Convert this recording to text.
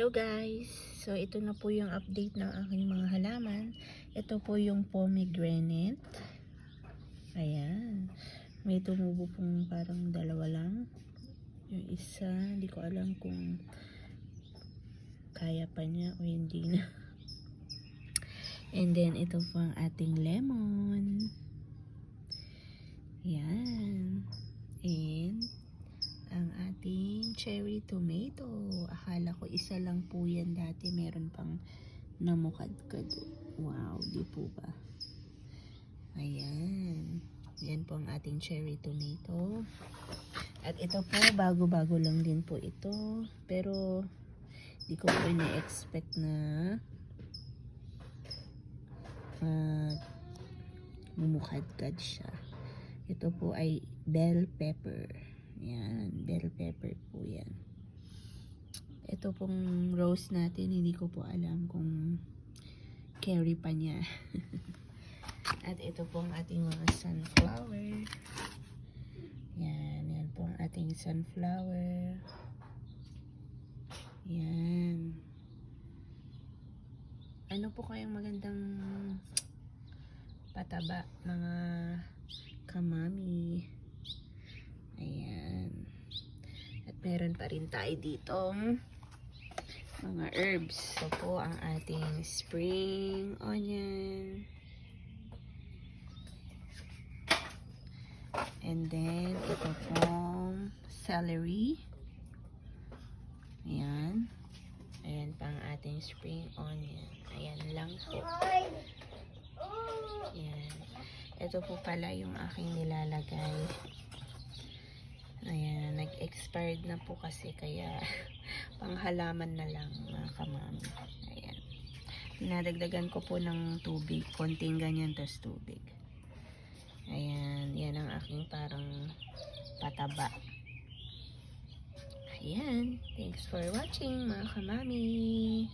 Hello guys! So ito na po yung update ng aking mga halaman. Ito po yung pomegranate. Ayan. May tumubo pong parang dalawa lang. Yung isa, hindi ko alam kung kaya pa niya o hindi na. And then ito po ang ating lemon. Yan. And ang ating cherry tomato. Akala ko isa lang po yan dati. Meron pang namukadkad. Wow, di po ba? Ayan. Yan po ang ating cherry tomato. At ito po, bago-bago lang din po ito. Pero, di ko po na-expect na uh, mumukadkad siya. Ito po ay bell pepper. Yan, bell pepper po yan. Ito pong rose natin, hindi ko po alam kung carry pa niya. At ito pong ating mga sunflower. Yan, yan po ang ating sunflower. Yan. Ano po kayang magandang pataba, mga kamami? Ayan. At meron pa rin tayo dito mga herbs. So po ang ating spring onion. And then ito pong celery. Ayan. Ayan pa ang ating spring onion. Ayan lang po. Ayan. Ito po pala yung aking nilalagay. Ayan, nag-expired na po kasi kaya panghalaman na lang mga kamami. Ayan. Pinadagdagan ko po ng tubig, konting ganyan tas tubig. Ayan, yan ang aking parang pataba. Ayan, thanks for watching mga kamami.